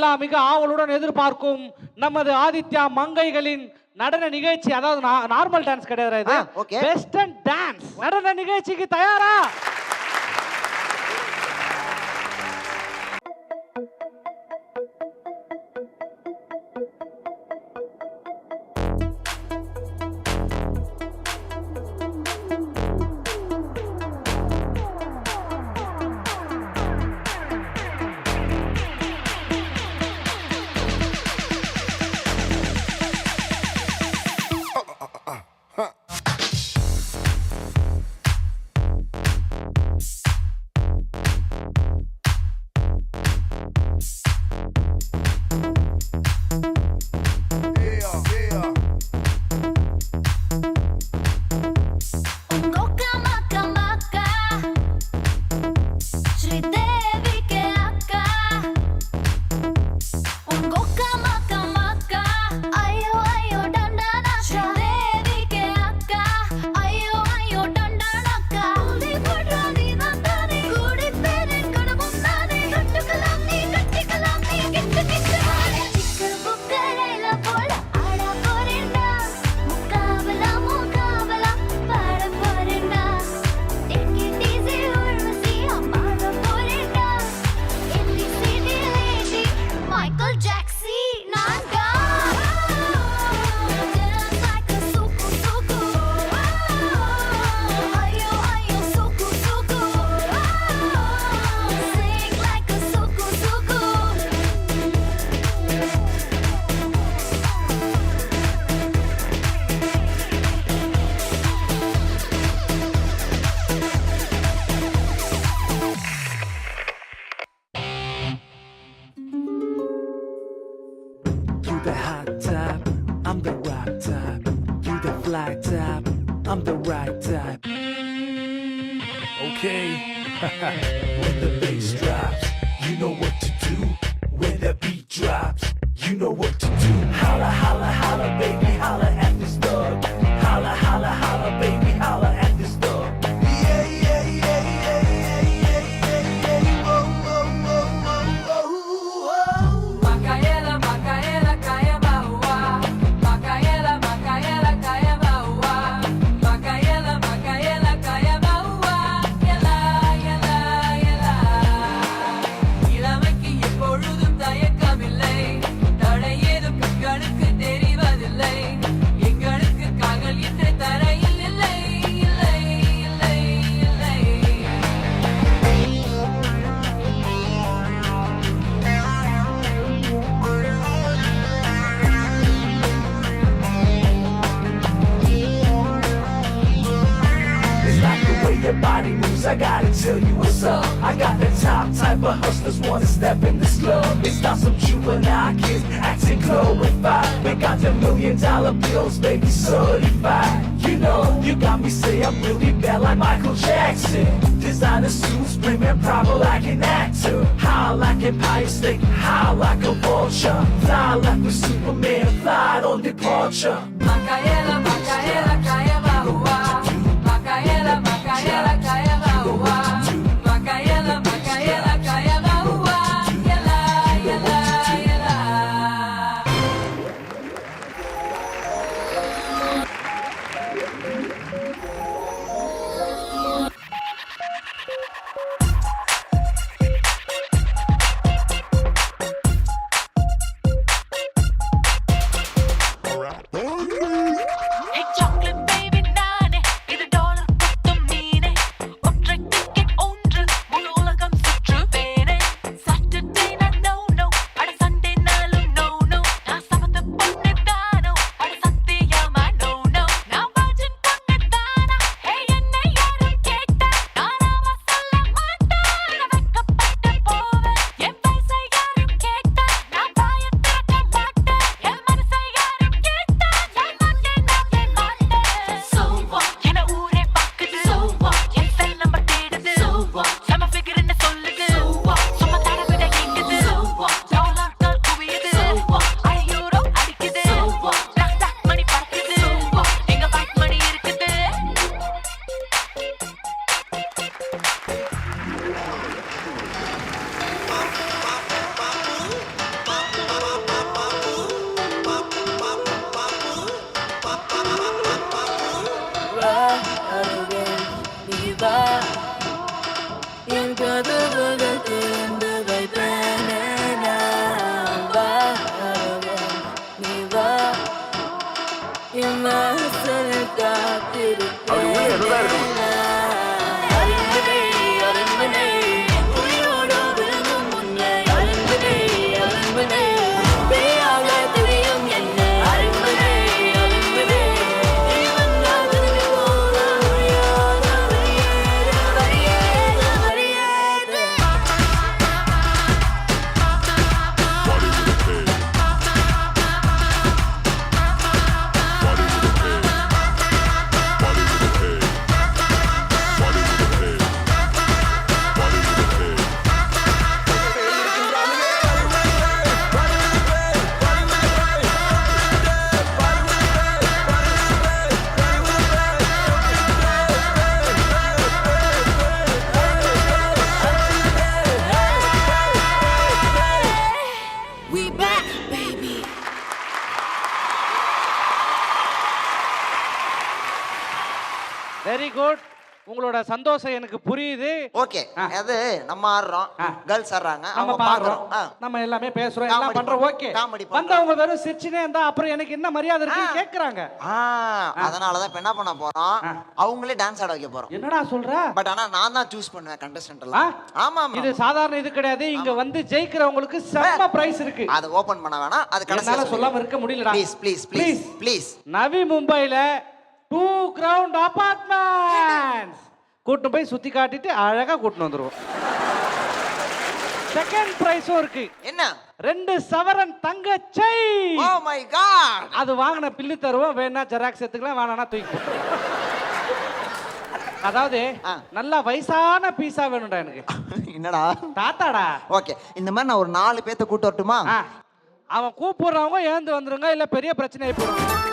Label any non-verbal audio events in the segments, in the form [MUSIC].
எல்லாம் மிக ஆவலுடன் எதிர்பார்க்கும் நமது ஆதித்யா மங்கைகளின் நடன நிகழ்ச்சி அதாவது நார்மல் டான்ஸ் கிடையாது. வெஸ்டர்ன் டான்ஸ் நடன நிகழ்ச்சிக்கு தயாரா? Okay. [LAUGHS] your body moves, I gotta tell you what's up. I got the top type of hustlers wanna step in this club. It's not some juvenile kids acting glorified. We got the million dollar bills, baby, certified. You know, you got me say I'm really bad like Michael Jackson. Designer suits, premium proper like an actor. High like Empire State, high like a vulture. Fly like a Superman, fly on departure. Macaela, very good உங்களோட சந்தோஷம் எனக்கு புரியுது. Okay. அது நம்ம ஆடுறோம். Girls ஆடுறாங்க. நம்ம பாக்குறோம். நம்ம எல்லாமே பேசுறோம். எல்லாம் பண்றோம். ஓகே பண்றோம். வந்தவங்க வெறும் சிரிச்சுனே இருந்தா அப்புறம் எனக்கு என்ன மரியாதை இருக்குன்னு ஆ. கேக்குறாங்க அதனால தான் இப்ப என்ன பண்ண போறோம். அவங்களே டான்ஸ் ஆட வைக்க போறோம். என்னடா சொல்ற? பட் ஆனா நான் தான் சூஸ் பண்ணுவேன் கண்டஸ்டன்ட்? எல்லாம். ஆமா இது சாதாரண இது கிடையாது. இங்க வந்து ஜெயிக்கிறவங்களுக்கு செம்ம பிரைஸ் இருக்கு. அதை ஓபன் பண்ண வேணாம். அது என்னால கடைசியா சொல்லாம இருக்க முடியலடா. Please please please please Navi மும்பைல டூ கிரவுண்ட் அபார்ட்மெண்ட்ஸ் கூட்டு போய் சுத்தி காட்டிட்டு அழகா கூட்டிட்டு வந்துருவோம். செகண்ட் பிரைஸும் இருக்கு. என்ன? ரெண்டு சவரன் தங்க செயின் ஓ மை காட் அது வாங்கின பில்லு தருவோம். வேணா ஜெராக்ஸ் எடுத்துக்கலாம் வேணாம்னா தூக்கி. அதாவது. நல்லா வயசான பீஸா வேணும்டா எனக்கு. என்னடா? தாத்தாடா. ஓகே இந்த மாதிரி நான் ஒரு நாலு பேத்த கூட்டு வரட்டுமா. அவன் கூப்பிடுறவங்க ஏந்து வந்துருங்க இல்ல பெரிய பிரச்சனை ஆகி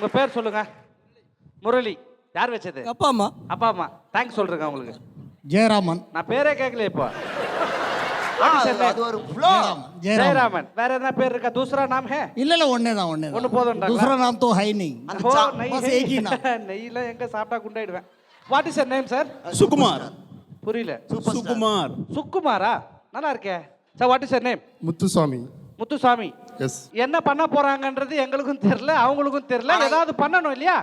உங்க பேர் சொல்லுங்க முரளி யார் வச்சது அப்பா அம்மா அப்பா அம்மா தேங்க்ஸ் சொல்றேங்க உங்களுக்கு ஜெயராமன் நான் பேரே கேட்கல இப்போ ஆ, அது- அது ஒரு ஃப்ளோ जयरामन ஜெயராமன் வேற என்ன பேர் இருக்கா दूसरा नाम है இல்ல இல்ல ஒன்னே தான் ஒன்னே ஒண்ணு போதும்ன்றாங்களா? दूसरा नाम तो है ही नहीं அந்த ஓ, சா- நெய் பஸ் ஏகி நா. நெய்ல எங்க சாப்பிட்டா [LAUGHS] குண்டாயிடுவேன் what is name sir Sukumar புரியல சுகுமார் சுக்குமாரா நல்லா இருக்கே sir what is name Muthusamy Muthusamy yes என்ன பண்ண போறாங்கன்றது எங்களுக்கும் தெரியல அவங்களுக்கும் தெரியல. ஏதாவது பண்ணணும் இல்லையா?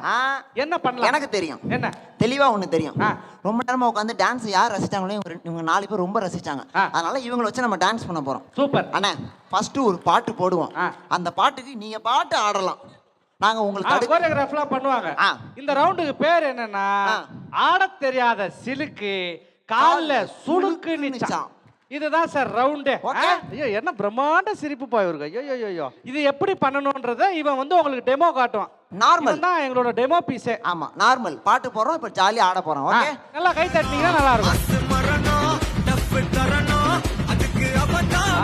என்ன பண்ணலாம்? எனக்கு தெரியும். என்ன? தெளிவா ஒண்ணு தெரியும். ரொம்ப நேரமா உட்காந்து டான்ஸ் யார் ரசிச்சாங்களோ இவங்க நாலு பேர் ரொம்ப ரசிச்சாங்க. அதனால இவங்களை வச்சு நம்ம டான்ஸ் பண்ண போறோம். சூப்பர். அண்ணா ஃபர்ஸ்ட் ஒரு பாட்டு போடுவோம். அந்த பாட்டுக்கு நீங்க பாட்டு ஆடலாம். நாங்க உங்களுக்கு கோரியோகிராஃப்லாம் பண்ணுவாங்க. இந்த ரவுண்டுக்கு பேர் என்னன்னா ஆ. ஆடத் தெரியாத சிலுக்கு கால்ல சுளுக்கு நிச்சான் இதுதான் சார் ரவுண்டு. ஐயோ என்ன பிரம்மாண்ட சிரிப்பு பாய்வருங்க ஐயோ ஐயோ ஐயோ. இது எப்படி பண்ணணும்ன்றத இவன் வந்து உங்களுக்கு டெமோ காட்டுவான். நார்மல் தான் எங்களோட டெமோ பீஸே ஆமா நார்மல் பாட்டு போடுறோம் இப்ப ஜாலியா ஆட போறோம் ஓகே நல்லா கை தட்டினீங்கன்னா நல்லா இருக்கும்.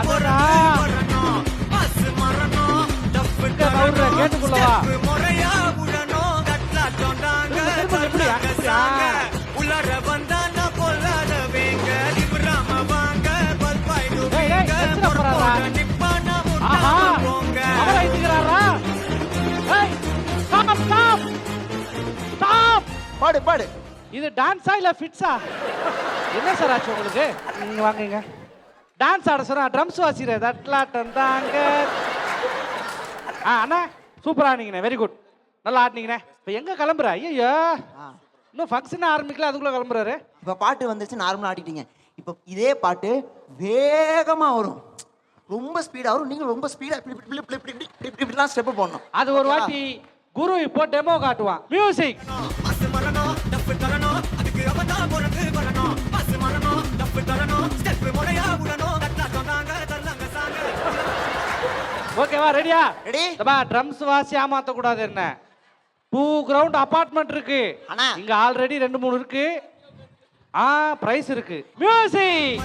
அடடா. இங்க நவுர்ற, கேட்டுக்குள்ள வா. திரும்ப, பாடு பாடு. இது டான்ஸா இல்ல ஃபிட்ஸா என்ன சார் ஆச்சு உங்களுக்கு? நீங்க வாங்குங்க. டான்ஸ் ஆட சொன்னா ட்ரம்ஸ் வாசிற தட்லாட்டம் தாங்க. ஆ அண்ணா சூப்பரா ஆடினீங்கண்ணே வெரி குட் நல்லா ஆடினீங்கண்ணே. இப்போ எங்க கிளம்புற? ஐயோ இன்னும் ஃபங்க்ஷன் ஆரம்பிக்கல அதுக்குள்ள கிளம்புறாரு. இப்போ பாட்டு வந்துருச்சு நார்மலாக ஆடிட்டீங்க. இப்போ இதே பாட்டு வேகமாக வரும். ரொம்ப ஸ்பீடாக வரும். நீங்கள் ரொம்ப ஸ்பீடாக இப்படி இப்படி இப்படி இப்படி இப்படி இப்படி இப்படிலாம் ஸ்டெப்பு போடணும். அது ஒரு வாட்டி குரு இப்போ டெமோ காட்டுவான். மியூசிக் பஸ் மரணம் டப்பு தரணும் அதுக்கு அவதா பிறந்து வரணும் மரணம் டப்பு தரணும் ஸ்டெப் முறையா விடணும் கட்டா சொன்னாங்க தரலாங்க சாங்க. ஓகேவா ரெடியா? ரெடி. தபா ட்ரம்ஸ் வாசி ஏமாத்த கூடாது என்ன? டூ கிரவுண்ட் அபார்ட்மெண்ட் இருக்கு. இங்க ஆல்ரெடி ரெண்டு மூணு இருக்கு. ஆ பிரைஸ் இருக்கு. மியூசிக்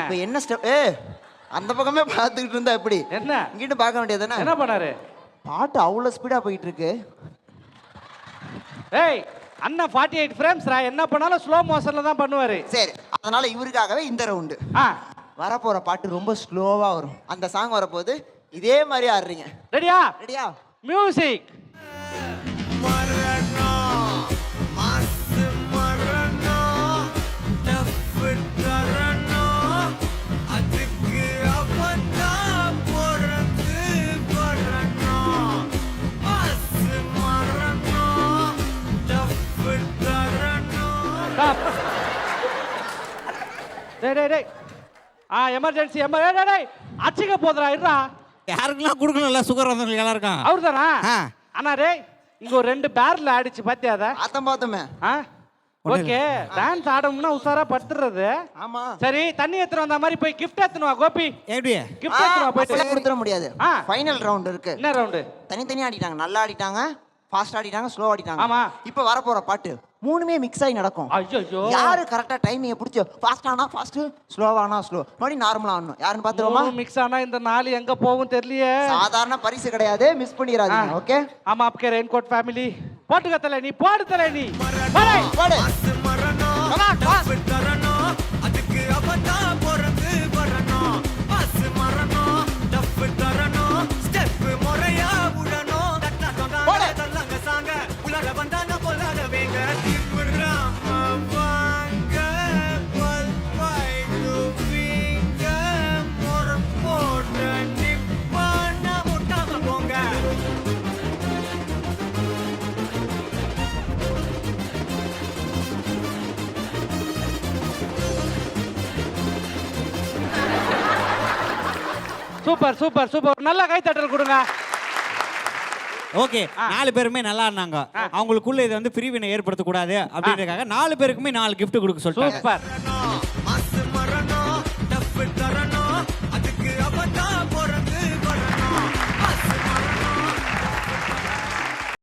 இப்ப என்ன ஸ்டெப் ஏ அந்த பக்கமே பார்த்துக்கிட்டு இருந்தா எப்படி? என்ன? இங்கிட்டு பார்க்க வேண்டியதுதானே? என்ன பண்ணாரு? பாட்டு அவ்வளவு ஸ்பீடா போயிட்டு இருக்கு ஏய் அண்ணன் ஃபார்ட்டி எயிட் ஃப்ரேம்ஸ் என்ன பண்ணாலும் ஸ்லோ மோஷன்ல தான் பண்ணுவாரு. சரி அதனால இவருக்காகவே இந்த ரவுண்டு ஆ. வரப்போற பாட்டு ரொம்ப ஸ்லோவா வரும். அந்த சாங் வரப்போது இதே மாதிரி ஆடுறீங்க. ரெடியா ரெடியா மியூசிக் டேய் டேய் டேய். ஆ எமர்ஜென்சி எமர் டேய் டேய் அச்சிக்க போதுடா இருடா. யாருக்கெல்லாம் கொடுக்கணும்ல? சுகர் வந்தவங்களுக்கு எல்லாம் இருக்கான் அவர்தானா? ஆ. அண்ணா டேய் இங்க ஒரு ரெண்டு பேர்ல அடிச்சு பாத்தியா அத? ஆத்தம் பார்த்தோமே ஆ? ஓகே டான்ஸ் ஆடணும்னா உஷாரா படுத்துறது. ஆமா. சரி தண்ணி எடுத்துட்டு வந்த மாதிரி போய் கிஃப்ட் எடுத்துன்னு வா கோபி. எப்படி? கிஃப்ட் எடுத்துன்னு வா போயிட்டு. அப்படியே கொடுத்துட முடியாது. ஆ. ஃபைனல் ரவுண்ட் இருக்கு. என்ன ரவுண்டு தனித்தனியா ஆடிட்டாங்க நல்லா ஆடிட்டாங்க. Fast ஆடிட்டாங்க slow ஆடிட்டாங்க. ஆமா. இப்போ வரப்போற பாட்டு மூணுமே மிக்ஸ் ஆகி நடக்கும். ஐயோ யாரு கரெக்டா டைமிங்க பிடிச்சி ஃபாஸ்ட் ஆனா ஃபாஸ்ட் ஸ்லோவானா ஸ்லோ மறுபடியும் நார்மலா ஆடணும். யாருன்னு பாத்துருவோமா மிக்ஸ் ஆனா இந்த நாள் எங்க போகும் தெரியலையே. சாதாரண பரிசு கிடையாது மிஸ் பண்ணிடாதீங்க ஓகே ஆமா அப்பக்கே ரெயின் கோட் ஃபேமிலி போட்டுக்க தல நீ. போடு. தல நீ போடு. போடு சூப்பர் சூப்பர் சூப்பர். நல்ல கைத்தட்டல் கொடுங்க. ஓகே நாலு பேருமே நல்லா இருந்தாங்க. அவங்களுக்குள்ள இதை வந்து பிரிவினை ஏற்படுத்தக்கூடாது அப்படின்றதுக்காக நாலு பேருக்குமே நாலு gift கொடுக்க சொல்லிட்டாங்க. சூப்பர்.